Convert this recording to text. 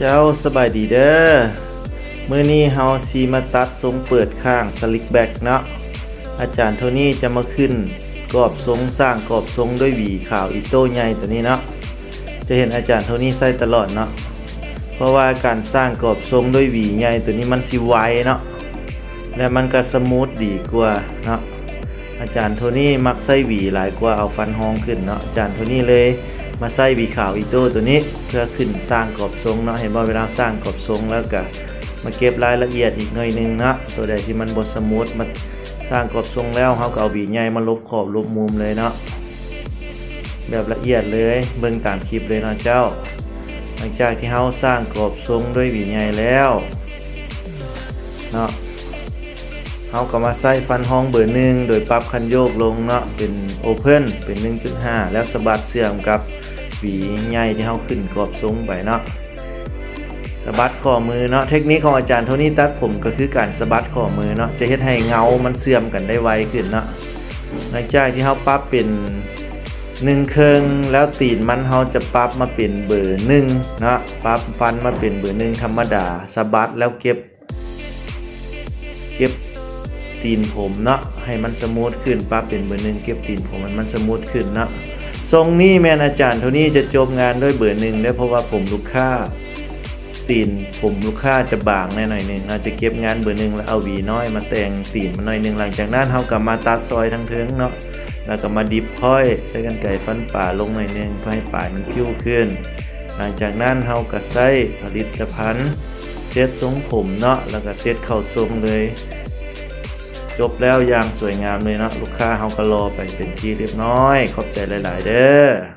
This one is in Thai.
เจ้าสบายดีเด้อมื้อนี้เฮาสิมาตัดทรงเปิดข้างสลิกแบ็กเนาะอาจารย์โทนี่จะมาขึ้นกรอบทรงสร้างกรอบทรงด้วยหวีขาวอีโต้ใหญ่ตัวนี้เนาะจะเห็นอาจารย์โทนี่ใส่ตลอดเนาะเพราะว่าการสร้างกรอบทรงด้วยหวีใหญ่ตัวนี้มันสิไวเนาะและมันก็สมูทดีกว่าเนาะ อาจารย์โทนี่มักใส่หวีหลายกว่าเอาฟันห้องขึ้นเนาะอาจารย์โทนี่เลยมาใส่หวีขาวอีโต้ตัวนี้เพื่อขึ้นสร้างกรอบทรงเนาะเห็นว่าเวลาสร้างกรอบทรงแล้วก็มาเก็บรายละเอียดอีกหน่อยนึงนะตัวใดที่มันบดสมูทมาสร้างกรอบทรงแล้วเขาก็เอาหวีใหญ่มาลบขอบลบมุมเลยเนาะแบบละเอียดเลยเบิ่งตามคลิปเลยนะเจ้า หลังจากที่เขาสร้างกรอบทรงด้วยหวีใหญ่แล้วเนาะ เขาก็มาใส่ฟันห้องเบอร์หนึ่งโดยปรับคันโยกลงเนาะเป็นโอเพนเป็น 1.5 แล้วสะบัดเสื่อมกับหวีใหญ่ที่เขาขึ้นกรอบทรงไปเนาะสะบัดข้อมือเนาะเทคนิคของอาจารย์โทนี่ตัดผมก็คือการสะบัดข้อมือเนาะจะเฮ็ดให้เงา มันเสื่อมกันได้ไวขึ้นเนาะหลังจากที่เขาปรับเป็นหนึ่งเครื่องแล้วตีนมันเขาจะปรับมาเป็นเบอร์หนึ่งเนาะปรับฟันมาเป็นเบอร์หนึ่งธรรมดาสะบัดแล้วเก็บ เก็บ ตีนผมเนาะให้มันสมูทขึ้นปรับเป็นเบอร์หนึ่งเก็บตีนผมมันมันสมูทขึ้นเนาะทรงนี้แม่นอาจารย์เท่านี้จะจบงานด้วยเบอร์หนึ่งได้เพราะว่าผมลูกค้าตีนผมลูกค้าจะบางแน่หน่อยหนึ่งเราจะเก็บงานเบอร์หนึ่งแล้วเอาวีน้อยมาแต่งตีนมาหน่อยหนึ่งหลังจากนั้นเขากลับมาตัดซอยทั้งเทิงเนาะแล้วก็มาดิบพ้อยใช้กันไก่ฟันป่าลงหน่อยหนึ่งเพื่อให้ป่ามันพิ้วขึ้น หลังจากนั้นเขาก็ใส่ผลิตภัณฑ์เซตทรงผมเนาะแล้วก็เซตเข้าทรงเลย จบแล้วอย่างสวยงามเลยนะลูกค้าเฮาก็รอไปเป็นที่เรียบร้อย ขอบใจหลาย ๆ เด้อ